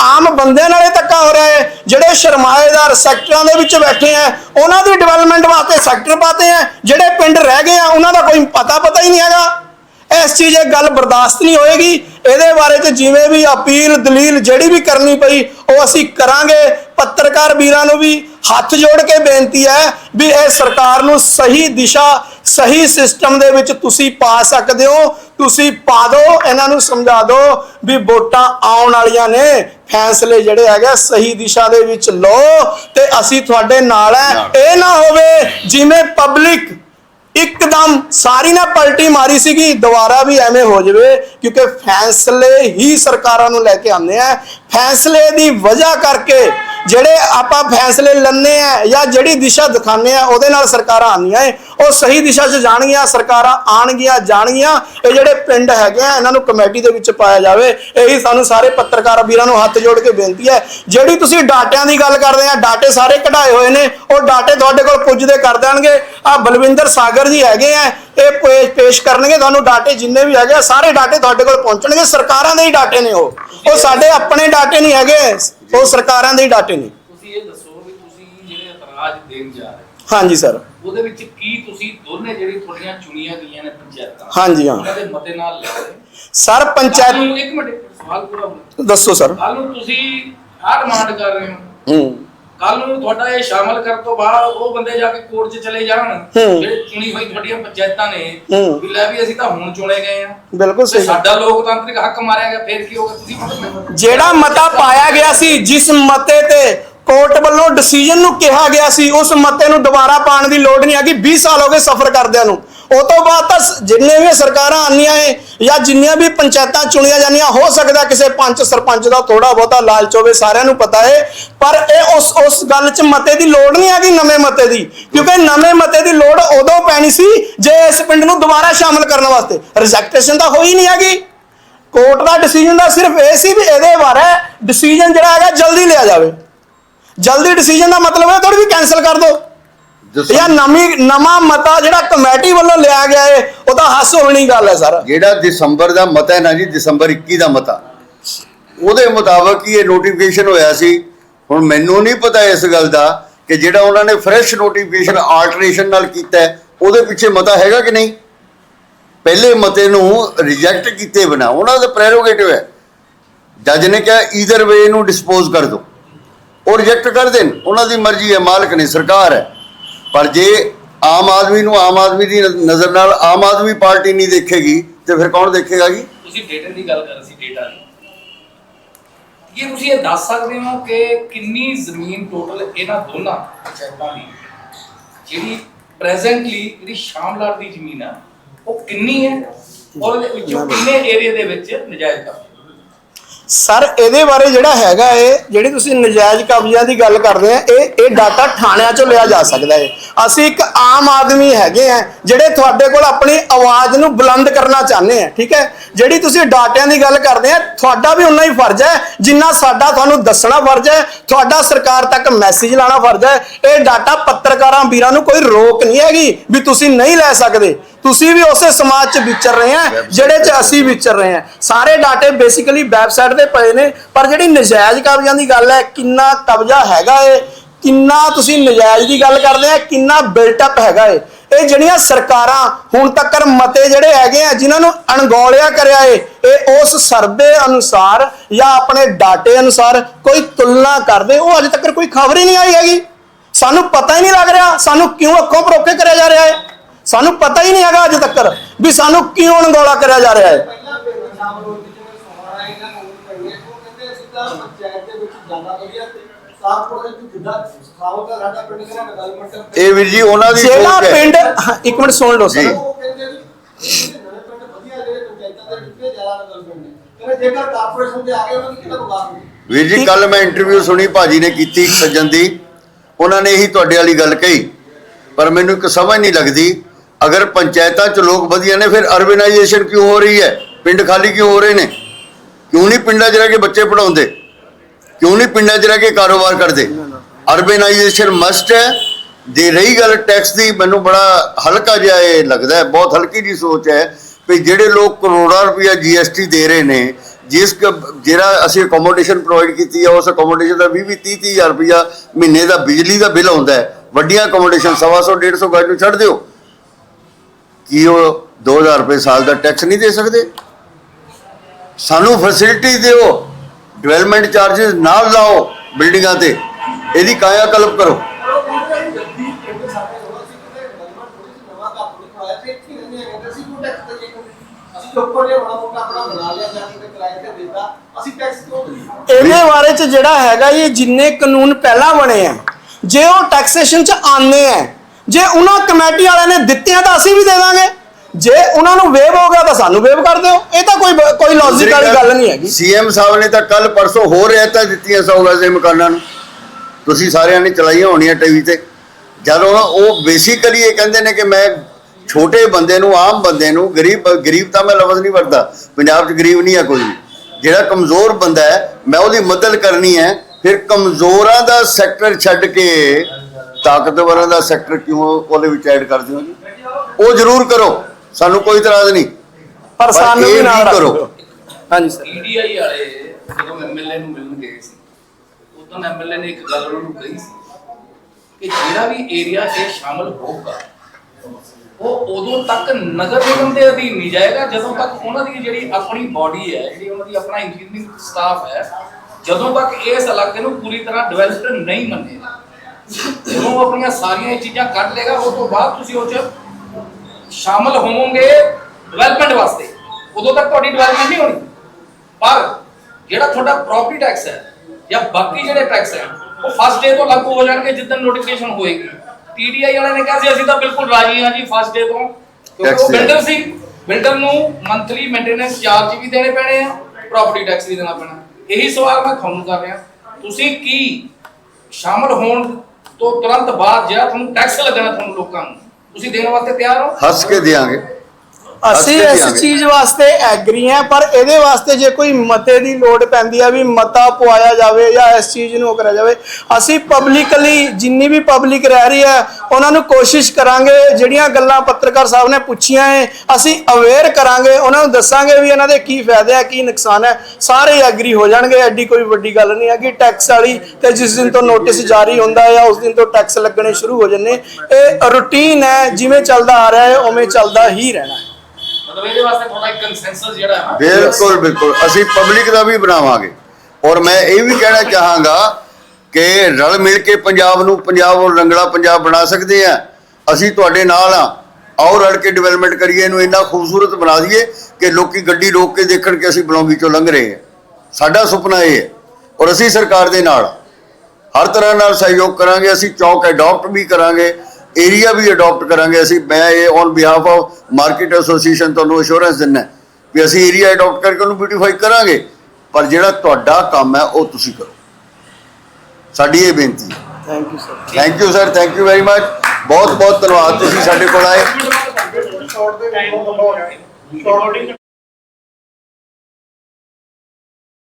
ਆਮ ਬੰਦਿਆਂ ਨਾਲੇ ਧੱਕਾ ਹੋ ਰਿਹਾ ਹੈ। ਜਿਹੜੇ ਸਰਮਾਏਦਾਰ ਸੈਕਟਰਾਂ ਦੇ ਵਿੱਚ ਬੈਠੇ ਆ ਉਹਨਾਂ ਦੀ ਡਿਵੈਲਪਮੈਂਟ ਵਾਸਤੇ ਸੈਕਟਰ ਪਾਤੇ ਆ ਜਿਹੜੇ ਪਿੰਡ ਰਹਿ ਗਏ ਆ, ਉਹਨਾਂ ਦਾ ਕੋਈ ਪਤਾ ਪਤਾ ਹੀ ਨਹੀਂ ਹੈਗਾ। ਇਸ ਚੀਜ਼ ਇਹ ਗੱਲ ਬਰਦਾਸ਼ਤ ਨਹੀਂ ਹੋਏਗੀ। ਇਹਦੇ ਬਾਰੇ ਚ ਜਿਵੇਂ ਵੀ ਅਪੀਲ, ਦਲੀਲ ਜਿਹੜੀ ਵੀ ਕਰਨੀ ਪਈ, ਉਹ ਅਸੀਂ ਕਰਾਂਗੇ। ਪੱਤਰਕਾਰ ਵੀਰਾਂ ਨੂੰ ਵੀ ਹੱਥ ਜੋੜ ਕੇ ਬੇਨਤੀ ਹੈ ਵੀ ਇਹ ਸਰਕਾਰ ਨੂੰ ਸਹੀ ਦਿਸ਼ਾ, ਸਹੀ ਸਿਸਟਮ ਦੇ ਵਿੱਚ ਤੁਸੀਂ ਪਾ ਸਕਦੇ ਹੋ। ਤੁਸੀਂ ਪਾ ਦਿਓ ਇਹਨਾਂ ਨੂੰ ਸਮਝਾ ਦਿਓ ਵੀ ਵੋਟਾਂ ਆਉਣ ਵਾਲੀਆਂ ਨੇ। ਫੈਸਲੇ ਜਿਹੜੇ ਹੈਗੇ ਸਹੀ ਦਿਸ਼ਾ ਦੇ ਵਿੱਚ ਲਓ ਤੇ ਅਸੀਂ ਤੁਹਾਡੇ ਨਾਲ ਹੈ ਇਹ ਨਾ ਹੋਵੇ ਜਿਵੇਂ ਪਬਲਿਕ ਇੱਕਦਮ ਸਾਰੀ ਨਾ ਪਲਟੀ ਮਾਰੀ ਸੀਗੀ ਦੁਬਾਰਾ ਵੀ ਐਵੇਂ ਹੋ ਜਾਵੇ ਕਿਉਂਕਿ ਫੈਸਲੇ ਹੀ ਸਰਕਾਰਾਂ ਨੂੰ ਲੈ ਕੇ ਆਉਂਦੇ ਆ। ਫੈਸਲੇ ਦੀ ਵਜ੍ਹਾ ਕਰਕੇ ਜਿਹੜੇ ਆਪਾਂ ਫੈਸਲੇ ਲੰਨੇ ਆ ਜਾਂ ਜਿਹੜੀ ਦਿਸ਼ਾ ਦਿਖਾਉਂਦੇ ਆ ਉਹਦੇ ਨਾਲ ਸਰਕਾਰਾਂ ਆਉਂਦੀਆਂ ਏ। ਉਹ ਸਹੀ ਦਿਸ਼ਾ 'ਚ ਜਾਣਗੀਆਂ ਸਰਕਾਰਾਂ ਆਣਗੀਆਂ ਜਾਣਗੀਆਂ। ਇਹ ਜਿਹੜੇ ਪਿੰਡ ਹੈਗੇ ਆ ਇਹਨਾਂ ਨੂੰ ਕਮੇਟੀ ਦੇ ਵਿੱਚ ਪਾਇਆ ਜਾਵੇ। ਇਹੀ ਸਾਨੂੰ ਸਾਰੇ ਪੱਤਰਕਾਰ ਵੀਰਾਂ ਨੂੰ ਹੱਥ ਜੋੜ ਕੇ ਬੇਨਤੀ ਹੈ ਜਿਹੜੀ ਤੁਸੀਂ ਡਾਟਿਆਂ ਦੀ ਗੱਲ ਕਰਦੇ ਆ ਡਾਟੇ ਸਾਰੇ ਕਢਾਏ ਹੋਏ ਨੇ ਉਹ ਡਾਟੇ ਤੁਹਾਡੇ ਕੋਲ ਪੁੱਜਦੇ ਕਰ ਦੇਣਗੇ। ਆ ਬਲਵਿੰਦਰ ਸਾਗਰ ਜੀ ਹੈਗੇ ਆ ਇਹ ਪੇ- ਪੇਸ਼ ਕਰਨਗੇ ਤੁਹਾਨੂੰ ਡਾਟੇ ਜਿੰਨੇ ਵੀ ਹੈਗੇ ਆ, ਸਾਰੇ ਡਾਟੇ ਤੁਹਾਡੇ ਕੋਲ ਪਹੁੰਚਣਗੇ ਸਰਕਾਰਾਂ ਦੇ ਹੀ ਡਾਟੇ ਨੇ ਉਹ। ਉਹ ਸਾਡੇ ਆਪਣੇ ਡਾਟੇ ਨਹੀਂ ਹੈਗੇ। ਉਹ ਸਰਕਾਰਾਂ ਦੇ ਹੀ ਡਾਟੇ ਨੇ। ਤੁਸੀਂ ਇਹ ਦੱਸੋ ਵੀ ਤੁਸੀਂ ਜਿਹੜੇ ਇਤਰਾਜ਼ ਦੇਣ ਜਾ ਰਹੇ ਹਾਂਜੀ ਸਰ। ਉਹਦੇ ਵਿੱਚ ਕੀ ਤੁਸੀਂ ਦੋਨੇ ਜਿਹੜੀ ਤੁਹਾਡੀਆਂ ਚੁਣੀਆਂ ਗਈਆਂ ਨੇ ਪੰਚਾਇਤਾਂ? ਹਾਂਜੀ ਹਾਂ। ਉਹਨਾਂ ਦੇ ਮਤੇ ਨਾਲ ਲੈ ਰਹੇ ਸਰ ਪੰਚਾਇਤ ਇੱਕ ਮਿੰਟ ਸਵਾਲ ਪੂਰਾ ਦੱਸੋ ਸਰ। ਨੂੰ ਤੁਸੀਂ ਆਹ ਡਿਮਾਂਡ ਕਰ ਰਹੇ ਹੋ। ਹੂੰ। ਕੱਲ ਨੂੰ ਤੁਹਾਡਾ ਇਹ ਸ਼ਾਮਲ ਕਰਨ ਤੋਂ ਬਾਅਦ ਉਹ ਬੰਦੇ ਜਾ ਕੇ ਕੋਰਟ 'ਚ ਚਲੇ ਜਾਣ ਹੂੰ। ਜਿਹੜੇ ਚੁਣੀ ਹੋਈ ਤੁਹਾਡੀਆਂ ਪੰਚਾਇਤਾਂ ਨੇ ਹੂੰ। ਵੀ ਲੈ ਵੀ ਅਸੀਂ ਤਾਂ ਹੁਣ ਚੁਣੇ ਗਏ ਆ। ਬਿਲਕੁਲ ਤੇ ਸਹੀ ਸਾਡਾ ਲੋਕਤਾਂਤਰਿਕ ਹੱਕ ਮਾਰਿਆ ਗਿਆ ਫਿਰ ਕੀ ਹੋਗਾ ਤੁਸੀਂ ਮਤਲਬ ਜਿਹੜਾ ਮਤਾ ਪਾਇਆ ਗਿਆ ਸੀ ਜਿਸ ਮਤੇ ਤੇ ਕੋਰਟ ਵੱਲੋਂ ਡਿਸੀਜਨ ਨੂੰ ਕਿਹਾ ਗਿਆ ਸੀ ਉਸ ਮਤੇ ਨੂੰ ਦੁਬਾਰਾ ਪਾਉਣ ਦੀ ਲੋੜ ਨਹੀਂ ਹੈਗੀ। 20 ਸਾਲ ਹੋ ਗਏ ਸਫਰ ਕਰਦਿਆਂ ਨੂੰ। ਉਹ ਤੋਂ ਬਾਅਦ ਤਾਂ ਸ- ਜਿੰਨੇ ਵੀ ਸਰਕਾਰਾਂ ਆਉਂਦੀਆਂ ਏ, ਜਾਂ ਜਿੰਨੀਆਂ ਵੀ ਪੰਚਾਇਤਾਂ ਚੁਣੀਆਂ ਜਾਂਦੀਆਂ, ਹੋ ਸਕਦਾ ਕਿਸੇ ਪੰਚ, ਸਰਪੰਚ ਦਾ ਥੋੜਾ ਬਹੁਤਾ ਲਾਲਚ ਹੋਵੇ, ਸਾਰਿਆਂ ਨੂੰ ਪਤਾ ਏ। ਪਰ ਇਹ ਉਸ ਉਸ ਗੱਲ 'ਚ ਮਤੇ ਦੀ ਲੋੜ ਨਹੀਂ ਹੈਗੀ ਨਵੇਂ ਮਤੇ ਦੀ। ਕਿਉਂਕਿ ਨਵੇਂ ਮਤੇ ਦੀ ਲੋੜ ਉਦੋਂ ਪੈਣੀ ਸੀ, ਜੇ ਇਸ ਪਿੰਡ ਨੂੰ ਦੁਬਾਰਾ ਸ਼ਾਮਲ ਕਰਨ ਵਾਸਤੇ। ਰਿਜੈਕਟੇਸ਼ਨ ਤਾਂ ਹੋਈ ਨਹੀਂ ਹੈਗੀ। ਕੋਰਟ ਦਾ ਡਿਸੀਜਨ ਦਾ ਸਿਰਫ ਇਹ ਸੀ ਵੀ ਇਹਦੇ ਬਾਰੇ ਡਿਸੀਜਨ ਜਿਹੜਾ ਹੈਗਾ ਜਲਦੀ ਲਿਆ ਜਾਵੇ। ਜਲਦੀ ਡਿਸੀਜਨ ਦਾ ਮਤਲਬ ਹੈ ਥੋੜੀ ਵੀ ਕੈਨਸਲ ਕਰ ਦਿਓ ਜਾਂ ਨਵੀਂ ਨਵਾਂ ਮਤਾ ਜਿਹੜਾ ਕਮੇਟੀ ਵੱਲੋਂ ਲਿਆ ਗਿਆ ਏ ਉਹ ਤਾਂ ਹੱਸ ਹੋਣੀ ਗੱਲ ਹੈ ਸਰ। ਜਿਹੜਾ ਦਸੰਬਰ ਦਾ ਮਤਾ ਹੈ ਨਾ ਜੀ ਦਸੰਬਰ 21 ਦਾ ਮਤਾ। ਉਹਦੇ ਮੁਤਾਬਕ ਹੀ ਇਹ ਨੋਟੀਫਿਕੇਸ਼ਨ ਹੋਇਆ ਸੀ। ਹੁਣ ਮੈਨੂੰ ਨਹੀਂ ਪਤਾ ਇਸ ਗੱਲ ਦਾ ਕਿ ਜਿਹੜਾ ਉਹਨਾਂ ਨੇ ਫਰੈਸ਼ ਨੋਟੀਫਿਕੇਸ਼ਨ ਆਲਟਰੇਸ਼ਨ ਨਾਲ ਕੀਤਾ ਹੈ, ਉਹਦੇ ਪਿੱਛੇ ਮਤਾ ਹੈਗਾ ਕਿ ਨਹੀਂ? ਪਹਿਲੇ ਮਤੇ ਨੂੰ ਰਿਜੈਕਟ ਕੀਤੇ ਬਿਨਾ ਉਹਨਾਂ ਦਾ ਪ੍ਰੈਰੋਗੇਟਿਵ ਹੈ। ਜੱਜ ਨੇ ਕਿਹਾ ਈਦਰ ਵੇ ਇਹਨੂੰ ਡਿਸਪੋਜ਼ ਕਰ ਦਿਓ। ਉਹ ਰਿਜੈਕਟ ਕਰ ਦੇਣ। ਉਹਨਾਂ ਦੀ ਮਰਜ਼ੀ ਹੈ ਮਾਲਕ ਨੇ ਸਰਕਾਰ ਹੈ। ਪਰ ਜੇ ਆਮ ਆਦਮੀ ਨੂੰ ਆਮ ਆਦਮੀ ਦੀ ਨਜ਼ਰ ਨਾਲ ਆਮ ਆਦਮੀ ਪਾਰਟੀ ਨਹੀਂ ਦੇਖੇਗੀ ਤੇ ਫਿਰ ਕੌਣ ਦੇਖੇਗਾ ਜੀ? ਤੁਸੀਂ ਡੇਟਾ ਦੀ ਗੱਲ ਕਰ ਰਹੇ ਸੀ ਡੇਟਾ ਦੀ। ਕੀ ਤੁਸੀਂ ਇਹ ਦੱਸ ਸਕਦੇ ਹੋ ਕਿ ਕਿੰਨੀ ਜ਼ਮੀਨ ਟੋਟਲ ਇਹਨਾਂ ਦੋਨਾਂ ਪੰਚਾਇਤਾਂ ਦੀ? ਜਿਹੜੀ ਪ੍ਰੈਜ਼ੈਂਟਲੀ ਜਿਹੜੀ ਸ਼ਾਮਲਾਟ ਦੀ ਜ਼ਮੀਨ ਆ ਉਹ ਕਿੰਨੀ ਹੈ? ਔਰ ਉਹਦੇ ਵਿੱਚੋਂ ਕਿੰਨੇ ਏਰੀਆ ਦੇ ਵਿੱਚ ਨਜਾਇਜ਼ ਕਬਜ਼ਾ ਸਰ, ਇਹਦੇ ਬਾਰੇ ਜਿਹੜਾ ਹੈਗਾ ਏ, ਜਿਹੜੀ ਤੁਸੀਂ ਨਜਾਇਜ਼ ਕਬਜ਼ਿਆਂ ਦੀ ਗੱਲ ਕਰਦੇ ਆ, ਇਹ ਇਹ ਡਾਟਾ ਥਾਣਿਆਂ ਚੋਂ ਲਿਆ ਜਾ ਸਕਦਾ ਏ। ਅਸੀਂ ਇੱਕ ਆਮ ਆਦਮੀ ਹੈਗੇ ਆ, ਜਿਹੜੇ ਤੁਹਾਡੇ ਕੋਲ ਆਪਣੀ ਆਵਾਜ਼ ਨੂੰ ਬੁਲੰਦ ਕਰਨਾ ਚਾਹੁੰਦੇ ਆ, ਠੀਕ ਹੈ? ਜਿਹੜੀ ਤੁਸੀਂ ਡਾਟਿਆਂ ਦੀ ਗੱਲ ਕਰਦੇ ਆ, ਤੁਹਾਡਾ ਵੀ ਉਨਾ ਹੀ ਫਰਜ਼ ਹੈ, ਜਿੰਨਾ ਸਾਡਾ ਤੁਹਾਨੂੰ ਦੱਸਣਾ ਫਰਜ਼ ਹੈ, ਤੁਹਾਡਾ ਸਰਕਾਰ ਤੱਕ ਮੈਸੇਜ ਲਾਣਾ ਫਰਜ਼ ਹੈ। ਇਹ ਡਾਟਾ ਪੱਤਰਕਾਰਾਂ, ਵੀਰਾਂ ਨੂੰ ਕੋਈ ਰੋਕ ਨਹੀਂ ਹੈਗੀ ਵੀ ਤੁਸੀਂ ਨਹੀਂ ਲੈ ਸਕਦੇ। ਤੁਸੀਂ ਵੀ ਉਸੇ ਸਮਾਜ 'ਚ ਵਿਚਰ ਰਹੇ ਆ ਜਿਹੜੇ 'ਚ ਅਸੀਂ ਵਿਚਰ ਰਹੇ ਆ। ਸਾਰੇ ਡਾਟੇ ਬੇਸਿਕਲੀ ਵੈਬਸਾਈਟ ਤੇ ਪਏ ਨੇ ਪਰ ਜਿਹੜੀ ਨਜਾਇਜ਼ ਕਬਜ਼ਿਆਂ ਦੀ ਗੱਲ ਹੈ ਕਿੰਨਾ ਕਬਜ਼ਾ ਹੈਗਾ ਏ ਕਿੰਨਾ ਤੁਸੀਂ ਨਜਾਇਜ਼ ਦੀ ਗੱਲ ਕਰਦੇ ਆ ਕਿੰਨਾ ਬਿਲਟ ਅਪ ਹੈਗਾ ਏ। ਇਹ ਜਿਹੜੀਆਂ ਸਰਕਾਰਾਂ ਹੁਣ ਤੱਕ ਮਤੇ ਜਿਹੜੇ ਹੈਗੇ ਆ ਜਿਨ੍ਹਾਂ ਨੂੰ ਅਣਗੌਲਿਆ ਕਰਿਆ ਏ ਇਹ ਉਸ ਸਰਵੇ ਅਨੁਸਾਰ ਜਾਂ ਆਪਣੇ ਡਾਟੇ ਅਨੁਸਾਰ ਕੋਈ ਤੁਲਨਾ ਕਰਦੇ ਉਹ ਅਜੇ ਤੱਕ ਕੋਈ ਖਬਰ ਹੀ ਨਹੀਂ ਆਈ ਹੈਗੀ। ਸਾਨੂੰ ਪਤਾ ਹੀ ਨਹੀਂ ਲੱਗ ਰਿਹਾ ਸਾਨੂੰ ਕਿਉਂ ਅੱਖੋਂ ਪਰੋਖੇ ਕਰਿਆ ਜਾ ਰਿਹਾ ਹੈ ਸਾਨੂੰ ਪਤਾ ਹੀ ਨਹੀਂ ਹੈਗਾ ਅਜੇ ਤੱਕ ਵੀ ਸਾਨੂੰ ਕਿਉਂ ਅਣਗੌਲਾ ਕਰਿਆ ਜਾ ਰਿਹਾ ਹੈ। ਇਹ ਵੀਰ ਜੀ ਉਹਨਾਂ ਦੀ ਜਿਹੜਾ ਪਿੰਡ ਇੱਕ ਮਿੰਟ ਸੁਣ ਲਓ। ਸਰ। ਵੀਰ ਜੀ ਕੱਲ ਮੈਂ ਇੰਟਰਵਿਊ ਸੁਣੀ ਭਾਜੀ ਨੇ ਕੀਤੀ ਸੱਜਣ ਦੀ। ਉਹਨਾਂ ਨੇ ਇਹੀ ਤੁਹਾਡੇ ਵਾਲੀ ਗੱਲ ਕਹੀ ਪਰ ਮੈਨੂੰ ਇੱਕ ਸਮਝ ਨਹੀਂ ਲੱਗਦੀ ਅਗਰ ਪੰਚਾਇਤਾਂ 'ਚ ਲੋਕ ਵਧੀਆ ਨੇ, ਫਿਰ ਅਰਬਨਾਈਜੇਸ਼ਨ ਕਿਉਂ ਹੋ ਰਹੀ ਹੈ? ਪਿੰਡ ਖਾਲੀ ਕਿਉਂ ਹੋ ਰਹੇ ਨੇ? ਕਿਉਂ ਨਹੀਂ ਪਿੰਡਾਂ 'ਚ ਰਹਿ ਕੇ ਬੱਚੇ ਪੜਾਉਂਦੇ ਕਿਉਂ ਨਹੀਂ ਪਿੰਡਾਂ 'ਚ ਰਹਿ ਕੇ ਕਾਰੋਬਾਰ ਕਰਦੇ? ਅਰਬਨਾਈਜੇਸ਼ਨ ਮਸਟ ਹੈ। ਜੇ ਰਹੀ ਗੱਲ ਟੈਕਸ ਦੀ, ਮੈਨੂੰ ਬੜਾ ਹਲਕਾ ਜਿਹਾ ਇਹ ਲੱਗਦਾ ਹੈ, ਬਹੁਤ ਹਲਕੀ ਜੀ ਸੋਚ ਹੈ ਵੀ ਜਿਹੜੇ ਲੋਕ ਕਰੋੜਾਂ ਰੁਪਇਆ ਜੀਐਸਟੀ ਦੇ ਰਹੇ ਨੇ, ਜਿਸ ਜਿਹੜਾ ਅਸੀਂ ਅਕੋਮੋਡੇਸ਼ਨ ਪ੍ਰੋਵਾਈਡ ਕੀਤੀ ਹੈ ਉਸ ਅਕੋਮੋਡੇਸ਼ਨ ਦਾ 20 20 30 30 ਹਜ਼ਾਰ ਰੁਪਇਆ ਮਹੀਨੇ ਦਾ ਬਿਜਲੀ ਦਾ ਬਿੱਲ ਆਉਂਦਾ ਹੈ। ਵੱਡੀਆਂ ਅਕੋਮੋਡੇਸ਼ਨ 125 150 ਗੱਜ ਨੂੰ ਛੱਡ ਦਿਓ। ਕੀ ਉਹ 2000 ਰੁਪਏ ਸਾਲ ਦਾ ਟੈਕਸ ਨਹੀਂ ਦੇ ਸਕਦੇ? ਸਾਨੂੰ ਫੈਸਿਲਿਟੀ ਦਿਓ ਡਿਵੈਲਪਮੈਂਟ ਚਾਰजेस ਨਾਲ ਲਾਓ ਬਿਲਡਿੰਗਾਂ ਤੇ। ਇਹਦੀ ਕਾਇਆ ਕਲਪ ਕਰੋ। ਇਹਦੇ ਬਾਰੇ ਚ ਜਿਹੜਾ ਹੈਗਾ ਇਹ ਜਿੰਨੇ ਕਾਨੂੰਨ ਪਹਿਲਾਂ ਬਣੇ ਆ, ਜੇ ਉਹ ਟੈਕਸੇਸ਼ਨ ਚ ਆਨੇ ਆ ਜੇ ਉਹਨਾਂ ਕਮੇਟੀ ਵਾਲਿਆਂ ਨੇ ਦਿੱਤਿਆਂ ਤਾਂ ਅਸੀਂ ਵੀ ਦੇ ਦਾਂਗੇ। ਜੇ ਉਹਨਾਂ ਨੂੰ ਵੇਵ ਹੋ ਗਿਆ ਤਾਂ ਸਾਨੂੰ ਵੇਵ ਕਰ ਦਿਓ। ਇਹ ਤਾਂ ਕੋਈ ਕੋਈ ਲੌਜੀਕ ਵਾਲੀ ਗੱਲ ਨਹੀਂ ਹੈਗੀ। ਸੀਐਮ ਸਾਹਿਬ ਨੇ ਤਾਂ ਕੱਲ ਪਰਸੋਂ ਹੋਰ ਰਿਆਇਤਾਂ ਦਿੱਤੀਆਂ ਸੌ ਗਜ਼ ਦੇ ਮਕਾਨਾਂ ਨੂੰ। ਤੁਸੀਂ ਸਾਰਿਆਂ ਨੇ ਚਲਾਈਆਂ ਹੋਣੀਆਂ ਟੀਵੀ ਤੇ। ਜਦੋਂ ਉਹ ਬੇਸਿਕਲੀ ਇਹ ਕਹਿੰਦੇ ਨੇ ਕਿ ਮੈਂ ਛੋਟੇ ਬੰਦੇ ਨੂੰ ਆਮ ਬੰਦੇ ਨੂੰ ਗਰੀਬ ਗਰੀਬ ਤਾਂ ਮੈਂ ਲਫ਼ਜ਼ ਨਹੀਂ ਵਰਦਾ ਪੰਜਾਬ 'ਚ ਗਰੀਬ ਨਹੀਂ ਹੈ ਕੋਈ। ਜਿਹੜਾ ਕਮਜ਼ੋਰ ਬੰਦਾ ਹੈ ਮੈਂ ਉਹਦੀ ਮਦਦ ਕਰਨੀ ਹੈ। ਫਿਰ ਕਮਜ਼ੋਰਾਂ ਦਾ ਸੈਕਟਰ ਛੱਡ ਕੇ ਤਾਕਤਵਰਾਂ ਦਾ ਸੈਕਟਰ ਕਿਉਂ ਉਹਦੇ ਵਿੱਚ ਐਡ ਕਰਦੇ ਹੋ ਜੀ? ਉਹ ਜ਼ਰੂਰ ਕਰੋ ਸਾਨੂੰ ਕੋਈ ਇਤਰਾਜ਼ ਨਹੀਂ। ਪਰ ਸਾਨੂੰ ਵੀ ਨਾਲ ਕਰੋ। ਹਾਂਜੀ ਸਰ ਈਡੀਆਈ ਵਾਲੇ ਜਦੋਂ ਐਮਐਲਏ ਨੂੰ ਮਿਲਣ ਗਏ ਸੀ ਉਦੋਂ ਐਮਐਲਏ ਨੇ ਇੱਕ ਗੱਲ ਉਹਨਾਂ ਨੂੰ ਕਹੀ ਸੀ ਕਿ ਜਿਹੜਾ ਵੀ ਏਰੀਆ ਇਹ ਸ਼ਾਮਲ ਹੋਊਗਾ ਉਹ ਉਦੋਂ ਤੱਕ ਨਗਰ ਨਿਗਮ ਦੇ ਅਧੀਨ ਨਹੀਂ ਜਾਏਗਾ ਜਦੋਂ ਤੱਕ ਉਹਨਾਂ ਦੀ ਜਿਹੜੀ ਆਪਣੀ ਬਾਡੀ ਹੈ ਜਿਹੜੀ ਉਹਨਾਂ ਦੀ ਆਪਣਾ ਇੰਜੀਨੀਅਰਿੰਗ ਸਟਾਫ ਹੈ ਜਦੋਂ ਤੱਕ ਇਸ ਇਲਾਕੇ ਨੂੰ ਪੂਰੀ ਤਰ੍ਹਾਂ ਡਿਵੈਲਪਡ ਨਹੀਂ ਮੰਨੇਗਾ ਜਦੋਂ ਉਹ ਆਪਣੀਆਂ ਸਾਰੀਆਂ ਇਹ ਚੀਜ਼ਾਂ ਕੱਢ ਲੇਗਾ ਉਸ ਤੋਂ ਬਾਅਦ ਤੁਸੀਂ ਉਹ 'ਚ ਸ਼ਾਮਲ ਹੋਵੋਗੇ ਡਿਵੈਲਪਮੈਂਟ ਵਾਸਤੇ। ਉਦੋਂ ਤੱਕ ਤੁਹਾਡੀ ਡਿਵੈਲਪਮੈਂਟ ਨਹੀਂ ਹੋਣੀ। ਪਰ ਜਿਹੜਾ ਤੁਹਾਡਾ ਪ੍ਰੋਪਰਟੀ ਟੈਕਸ ਹੈ ਜਾਂ ਬਾਕੀ ਜਿਹੜੇ ਟੈਕਸ ਹੈ ਉਹ ਫਸਟ ਡੇ ਤੋਂ ਲਾਗੂ ਹੋ ਜਾਣਗੇ ਜਿੱਦਣ ਨੋਟੀਫਿਕੇਸ਼ਨ ਹੋਏਗੀ। ਟੀਡੀਆਈ ਵਾਲਿਆਂ ਨੇ ਕਿਹਾ ਸੀ ਅਸੀਂ ਤਾਂ ਬਿਲਕੁਲ ਰਾਜੀ ਹਾਂ ਜੀ ਫਸਟ ਡੇ ਤੋਂ। ਕਿਉਂਕਿ ਉਹ। ਬਿਲਡਰ ਸੀ। ਬਿਲਡਰ ਨੂੰ ਮੰਥਲੀ ਮੇਨਟੇਨੈਂਸ ਚਾਰਜ ਵੀ ਦੇਣੇ ਪੈਣੇ ਆ ਪ੍ਰੋਪਰਟੀ ਟੈਕਸ ਵੀ ਦੇਣਾ ਪੈਣਾ। ਇਹੀ ਸਵਾਲ ਮੈਂ ਤੁਹਾਨੂੰ ਕਰ ਰਿਹਾ। ਤੁਸੀਂ ਕੀ ਸ਼ਾਮਲ ਹੋਣ ਤੋਂ ਤੁਰੰਤ ਬਾਅਦ ਜਿਹੜਾ ਤੁਹਾਨੂੰ ਟੈਕਸ ਲੱਗਣਾ ਤੁਹਾਨੂੰ ਲੋਕਾਂ ਨੂੰ, ਤੁਸੀਂ ਦੇਣ ਵਾਸਤੇ ਤਿਆਰ ਹੋ? ਹੱਸ ਕੇ ਦਿਆਂਗੇ। ਅਸੀਂ ਇਸ। ਚੀਜ਼ ਵਾਸਤੇ ਐਗਰੀ ਹਾਂ ਪਰ ਇਹਦੇ ਵਾਸਤੇ ਜੇ ਕੋਈ ਮਤੇ ਦੀ ਲੋੜ ਪੈਂਦੀ ਆ ਵੀ ਮਤਾ ਪਵਾਇਆ ਜਾਵੇ ਜਾਂ ਇਸ ਚੀਜ਼ ਨੂੰ ਉਹ ਕਰਿਆ ਜਾਵੇ ਅਸੀਂ ਪਬਲਿਕਲੀ ਜਿੰਨੀ ਵੀ ਪਬਲਿਕ ਰਹਿ ਰਹੀ ਹੈ ਉਹਨਾਂ ਨੂੰ ਕੋਸ਼ਿਸ਼ ਕਰਾਂਗੇ ਜਿਹੜੀਆਂ ਗੱਲਾਂ ਪੱਤਰਕਾਰ ਸਾਹਿਬ ਨੇ ਪੁੱਛੀਆਂ ਹੈ ਅਸੀਂ ਅਵੇਅਰ ਕਰਾਂਗੇ ਉਹਨਾਂ ਨੂੰ ਦੱਸਾਂਗੇ ਵੀ ਇਹਨਾਂ ਦੇ ਕੀ ਫਾਇਦੇ ਆ ਕੀ ਨੁਕਸਾਨ ਹੈ ਸਾਰੇ ਐਗਰੀ ਹੋ ਜਾਣਗੇ ਐਡੀ ਕੋਈ ਵੱਡੀ ਗੱਲ ਨਹੀਂ ਹੈਗੀ ਟੈਕਸ ਵਾਲੀ ਤੇ ਜਿਸ ਦਿਨ ਤੋਂ ਨੋਟਿਸ ਜਾਰੀ ਹੁੰਦਾ ਹੈ ਉਸ ਦਿਨ ਤੋਂ ਟੈਕਸ ਲੱਗਣੇ ਸ਼ੁਰੂ ਹੋ ਜੰਨੇ ਇਹ ਰੁਟੀਨ ਹੈ ਜਿਵੇਂ ਚੱਲਦਾ ਆ ਰਿਹਾ ਹੈ ਉਵੇਂ ਚੱਲਦਾ ਹੀ ਰਹਿਣਾ ਹੈ ਮਤਲਬ ਇਹਦੇ ਵਾਸਤੇ ਤੁਹਾਡਾ ਇੱਕ ਕੰਸੈਂਸਸ ਜਿਹੜਾ ਹੈ ਨਾ ਬਿਲਕੁਲ ਬਿਲਕੁਲ। ਅਸੀਂ ਪਬਲਿਕ ਦਾ ਵੀ ਬਣਾਵਾਂਗੇ। ਔਰ ਮੈਂ ਇਹ ਵੀ ਕਹਿਣਾ ਚਾਹਾਂਗਾ ਕਿ ਰਲ ਮਿਲ ਕੇ ਪੰਜਾਬ ਨੂੰ ਪੰਜਾਬ ਔਰ ਰੰਗਲਾ ਪੰਜਾਬ ਬਣਾ ਸਕਦੇ ਆ ਅਸੀਂ ਤੁਹਾਡੇ ਨਾਲ ਆ ਆਓ ਰਲ ਕੇ ਡਿਵੈਲਪਮੈਂਟ ਕਰੀਏ ਇਹਨੂੰ ਇੰਨਾ ਖੂਬਸੂਰਤ ਬਣਾ ਦਈਏ ਕਿ ਲੋਕੀ ਗੱਡੀ ਰੋਕ ਕੇ ਦੇਖਣ ਕਿ ਅਸੀਂ ਬਲੌਂਗੀ ਚੋਂ ਲੰਘ ਰਹੇ ਹਾਂ। ਸਾਡਾ ਸੁਪਨਾ ਇਹ ਹੈ। ਔਰ ਅਸੀਂ ਸਰਕਾਰ ਦੇ ਨਾਲ ਹਰ ਤਰ੍ਹਾਂ ਨਾਲ ਸਹਿਯੋਗ ਕਰਾਂਗੇ ਅਸੀਂ ਚੌਕ ਅਡਾਪਟ ਵੀ ਕਰਾਂਗੇ। ਏਰੀਆ ਵੀ ਅਡਾਪਟ ਕਰਾਂਗੇ ਅਸੀਂ। ਮੈਂ ਇਹ on behalf of market association ਤੁਹਾਨੂੰ ਅਸ਼ੋਰੈਂਸ ਦਿੰਦਾ ਵੀ ਅਸੀਂ ਏਰੀਆ ਅਡਾਪਟ ਕਰਕੇ ਉਹਨੂੰ ਬਿਊਟੀਫਾਈ ਕਰਾਂਗੇ। ਪਰ ਜਿਹੜਾ ਤੁਹਾਡਾ ਕੰਮ ਹੈ ਉਹ ਤੁਸੀਂ ਕਰੋ। ਸਾਡੀ ਇਹ ਬੇਨਤੀ ਹੈ। Thank you sir thank you sir thank you very much ਬਹੁਤ ਬਹੁਤ ਧੰਨਵਾਦ ਤੁਸੀਂ ਸਾਡੇ ਕੋਲ ਆਏ।